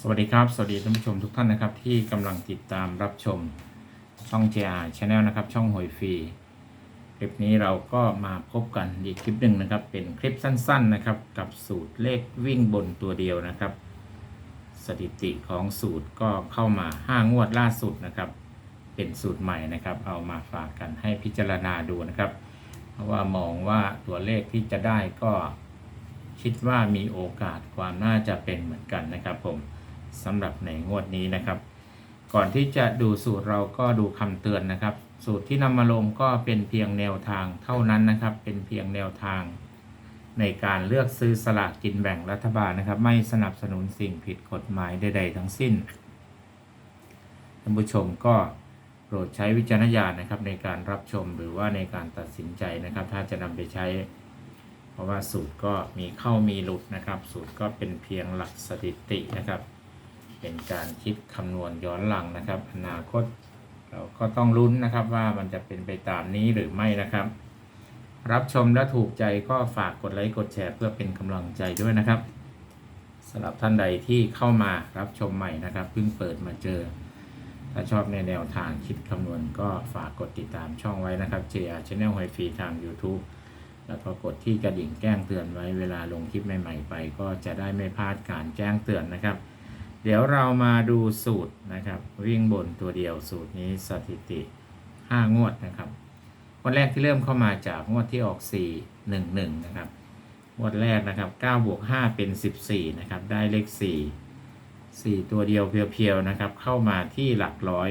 สวัสดีครับ สวัสดีท่านผู้ชมทุกท่านนะครับ ที่กำลังติดตามรับชมช่อง JR Channel นะครับ ช่องหวยฟรีคลิปนี้เราก็มาพบกันอีกคลิปหนึ่งนะครับ เป็นคลิปสั้นๆนะครับ กับสูตรเลขวิ่งบนตัวเดียวนะครับ สถิติของสูตรก็เข้ามา5งวดล่าสุดนะครับ เป็นสูตรใหม่นะครับ เอามาฝากกันให้พิจารณาดูนะครับ เพราะว่ามองว่าตัวเลขที่จะได้ก็คิดว่ามีโอกาสความน่าจะเป็นเหมือนกันนะครับผม สำหรับในงวดนี้นะครับ ก่อนที่จะดูสูตรเราก็ดูคำเตือนนะครับ สูตรที่นำมาลงก็เป็นเพียงแนวทางเท่านั้นนะครับ เป็นเพียงแนวทาง ในการเลือกซื้อสลากกินแบ่งรัฐบาลนะครับ ไม่สนับสนุนสิ่งผิดกฎหมายใด ๆ ทั้งสิ้นท่านผู้ชมก็โปรดใช้วิจารณญาณนะครับในการรับชมหรือว่าในการตัดสินใจนะครับ ถ้าจะนำไปใช้ เพราะว่าสูตรก็มีเข้ามีหลุดนะครับ สูตรก็เป็นเพียงหลักสถิตินะครับ เป็นการคิดคำนวณย้อนหลังนะครับ อนาคตเราก็ต้องลุ้นนะครับว่ามันจะเป็นไปตามนี้หรือไม่นะครับ รับชมและถูกใจก็ฝากกดไลค์กดแชร์ เพื่อเป็นกำลังใจด้วยนะครับสำหรับท่านใดที่เข้ามารับชมใหม่นะครับเพิ่งเปิดมาเจอ ถ้าชอบในแนวทางคิดคำนวณก็ฝากกดติดตามช่องไว้นะครับ JR Channel หวยฟรีทาง YouTube แล้วก็กดที่กระดิ่งแจ้งเตือนไว้เวลาลงคลิปใหม่ ๆ ไป ก็จะได้ไม่พลาดการแจ้งเตือนนะครับ เดี๋ยวเรามาดูสูตรนะครับ วิ่งบนตัวเดียวสูตรนี้สถิติ 5 งวดนะครับงวดแรกที่เริ่มเข้ามาจากงวดที่ออก 4 1 1 นะครับงวดแรกนะครับ9บวก5เป็น 14 นะครับ ได้เลข 4 4 ตัวเดียวเพียวๆนะครับ เข้ามาที่หลักร้อย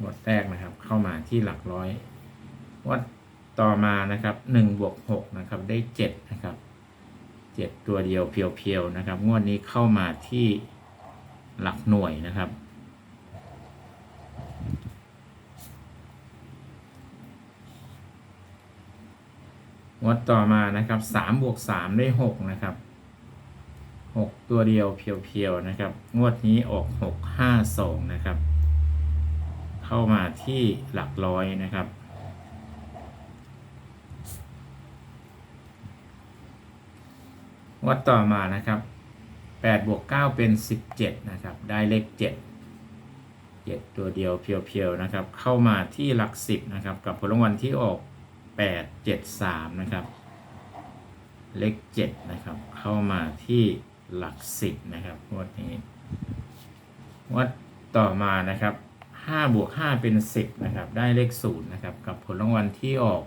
งวดแรกนะครับเข้ามาที่หลักร้อยงวดต่อมานะครับ1บวก6นะครับได้7นะครับ เจ็ดตัวเดียวเพียวๆนะครับ งวดนี้เข้ามาที่หลักหน่วยนะครับ งวดต่อมานะครับสามบวกสามได้หกนะครับหกตัวเดียวเพียวๆนะครับ งวดนี้ออกหกห้าสองนะครับ เข้ามาที่หลักร้อยนะครับ วัดต่อมานะครับ8บวก9เป็น 17 นะครับ ได้เลข 7 7 ตัวเดียวเพียวๆนะครับ เข้ามาที่หลัก 10 นะครับ กับผลรางวัลที่ออก 8 7 3 นะครับ เลข 7 นะครับ เข้ามาที่หลัก 10 นะครับงวดนี้งวดต่อมานะครับ5บวก5เป็น 10 นะครับ ได้เลข 0 นะครับ กับผลรางวัลที่ออก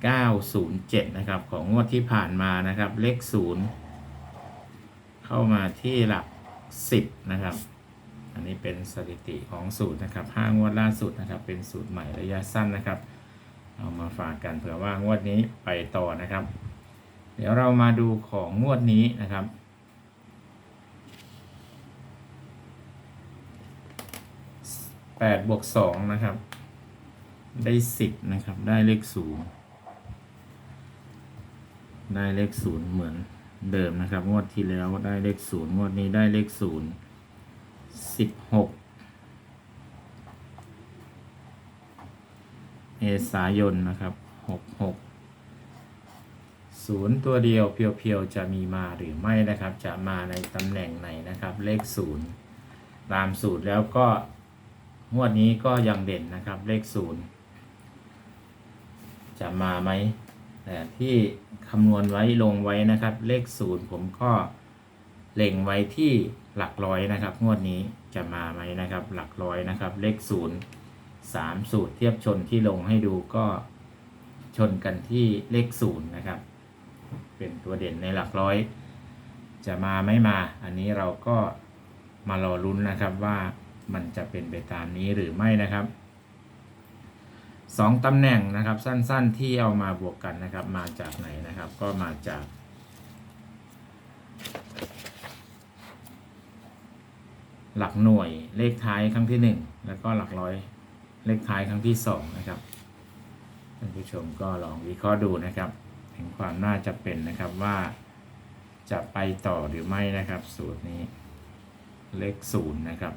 907 นะครับของงวดที่ผ่านมานะครับ เลข 0 เข้ามาที่หลัก 10 นะครับ อันนี้เป็นสถิติของสูตรนะครับ5งวดล่าสุดนะครับเป็นสูตรใหม่ระยะสั้นนะครับ เอามาฝากกันเผื่อว่างวดนี้ไปต่อนะครับ เดี๋ยวเรามาดูของงวดนี้นะครับ8บวก2นะครับ ได้ 10 นะครับ ได้เลข0 ได้เลขศูนย์เหมือนเดิมนะครับงวดที่แล้วได้เลขศูนย์งวดนี้ได้เลขศูนย์สิบหกเมษายนนะครับหกหกศูนย์ตัวเดียวเพียวๆจะมีมาหรือไม่นะครับ จะมาในตำแหน่งไหนนะครับ เลขศูนย์ตามสูตรแล้วก็งวดนี้ก็ยังเด่นนะครับ เลขศูนย์จะมาไหม ที่คำนวณไว้ลงไว้นะครับ เลขศูนย์ผมก็เล็งไว้ที่หลักร้อยนะครับ งวดนี้จะมาไหมนะครับ หลักร้อยนะครับ เลขศูนย์สามสูตรเทียบชนที่ลงให้ดูก็ชนกันที่เลขศูนย์นะครับ เป็นตัวเด่นในหลักร้อย จะมาไม่มา อันนี้เราก็มารอลุ้นนะครับว่ามันจะเป็นไปตามนี้หรือไม่นะครับ สองตำแหน่งนะครับสั้นๆที่เอามาบวกกันนะครับ มาจากไหนนะครับ ก็มาจากหลักหน่วยเลขท้ายครั้งที่หนึ่งแล้วก็หลักร้อยเลขท้ายครั้งที่สองนะครับท่านผู้ชมก็ลองวิเคราะห์ดูนะครับถึงความน่าจะเป็นนะครับว่าจะไปต่อหรือไม่นะครับ สูตรนี้เลขศูนย์นะครับ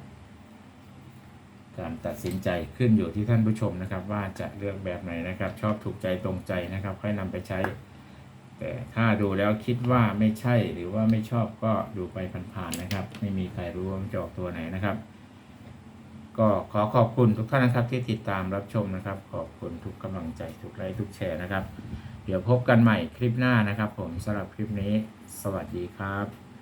การตัดสินใจขึ้นอยู่ที่ท่านผู้ชมนะครับ ว่าจะเลือกแบบไหนนะครับ ชอบถูกใจตรงใจนะครับ ค่อยนำไปใช้ แต่ถ้าดูแล้วคิดว่าไม่ใช่หรือว่าไม่ชอบก็ดูไปผ่านๆนะครับ ไม่มีใครรู้ว่ามันจะออกตัวไหนนะครับ ก็ขอขอบคุณทุกท่านนะครับที่ติดตามรับชมนะครับ ขอบคุณทุกกำลังใจทุกไลค์ทุกแชร์นะครับ เดี๋ยวพบกันใหม่คลิปหน้านะครับ ผมสำหรับคลิปนี้ สวัสดีครับ